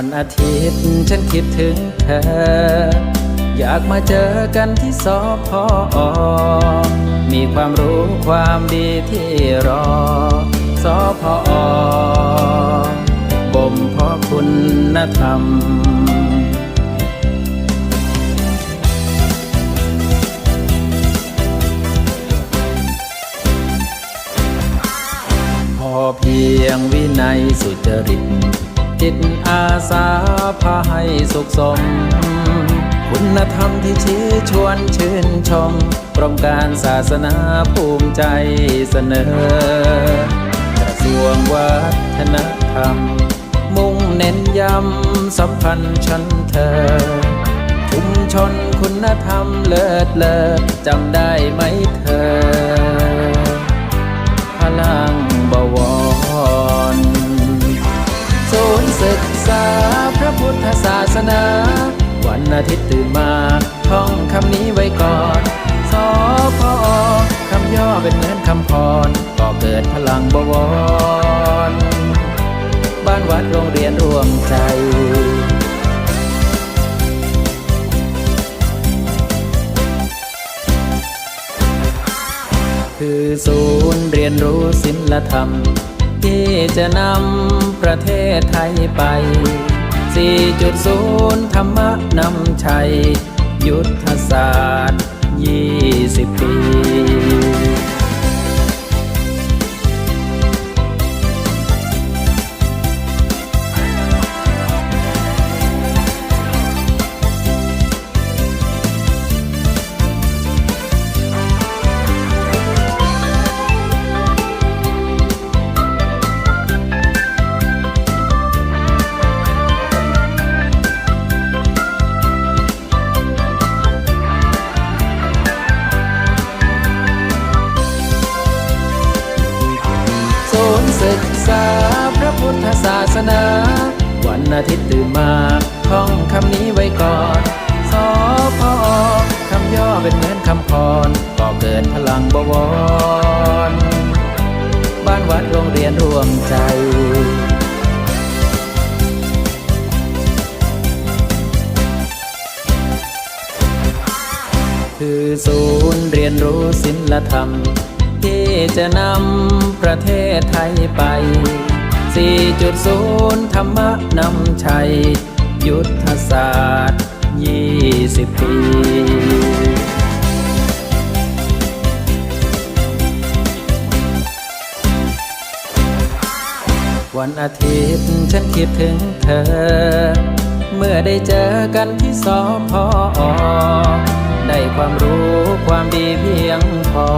วันอาทิตย์ฉันคิดถึงเธอ อยากมาเจอกันที่สพอมีความรู้ความดีที่รอสพอบ่มเพาะคุณธรรม จิตอาสาพาให้สุขสม คุณธรรมที่ชี้ชวนชื่นชมกรมการศาสนาภูมิใจเสนอกระทรวงวัฒนธรรม มุ่งเน้นย้ำสัมพันธ์ชั้นเธอชุมชนคุณธรรมเลิศเลอจำได้ไหมเธอ อาทิตย์ตื่นมาท่องคำนี้ไว้ก่อนสอพอคำย่อเป็นเหมือนคำพรก็เกิดพลังบวร บ้านวัดโรงเรียนร่วมใจคือศูนย์เรียนรู้ศิลธรรม ที่จะนำประเทศไทยไป 4.0 ธรรมะนำชัย ยุทธศาสตร์ 20 ปี ษาพระพุทธศาสนา วันอาทิตย์ตื่นมาท่องคำนี้ไว้ก่อนสอพอคำย่อเป็นเหมือนคำพรก็เกิดพลังบวร บ้านวัดโรงเรียนรวมใจคือศูนย์เรียนรู้ศิลธรรม จะนำประเทศไทยไป 4.0 ธรรมะนำชัย ยุทธศาสตร์ 20 ปีวันอาทิตย์ฉันคิดถึงเธอ เมื่อได้เจอกันที่สพอได้ความรู้ความดีเพียงพอ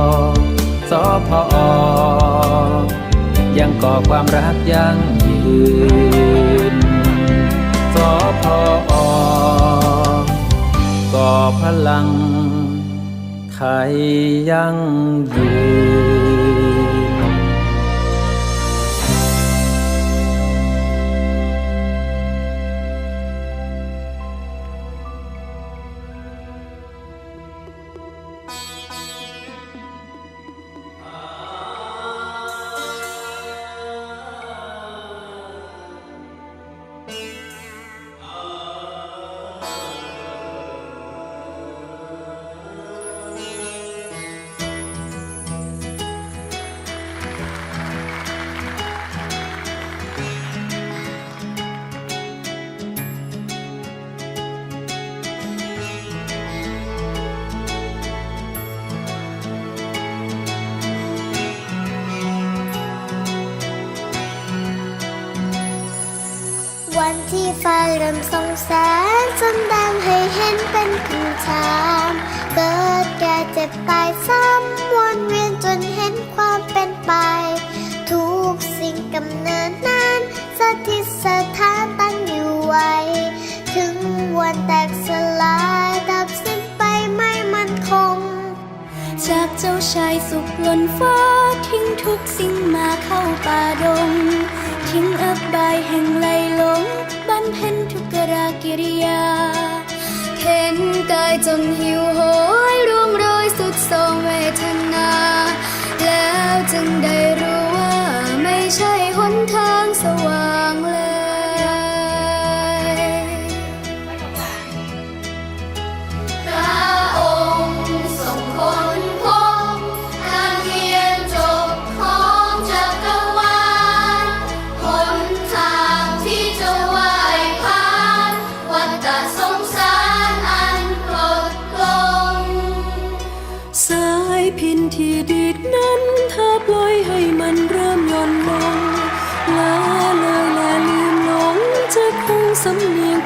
สพอยังก่อความรักยั่งยืนสพอก่อพลังไทยยั่งยืน วันที่ฟ้าเริ่มส่องแสงจนแดงให้เห็นเป็นคุณชามเกิดแก่เจ็บตายซ้ำวนเวียนจนเห็นความเป็นไป ทุกสิ่งกำเนิดนั้นสถิตสถานตั้งอยู่ไว้ ถึงวันแตกสลายดับสิ้นไปไม่มั่นคง จากเจ้าชายสุขล้นฟ้าทิ้งทุกสิ่งมาเข้าป่าดง ทิ้งอบายแห่งไหลหลงบำเพ็ญทุกรากิริยา เห็นกายจนหิวโหยร่วงโรยสุดโทรมเวทนา แล้วจึงได้รู้ว่าไม่ใช่หนทาง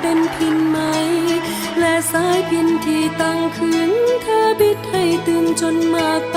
เป็นพินไหม และสายพินที่ตั้งขึ้นเธอบิดให้ตื่นจนมากไป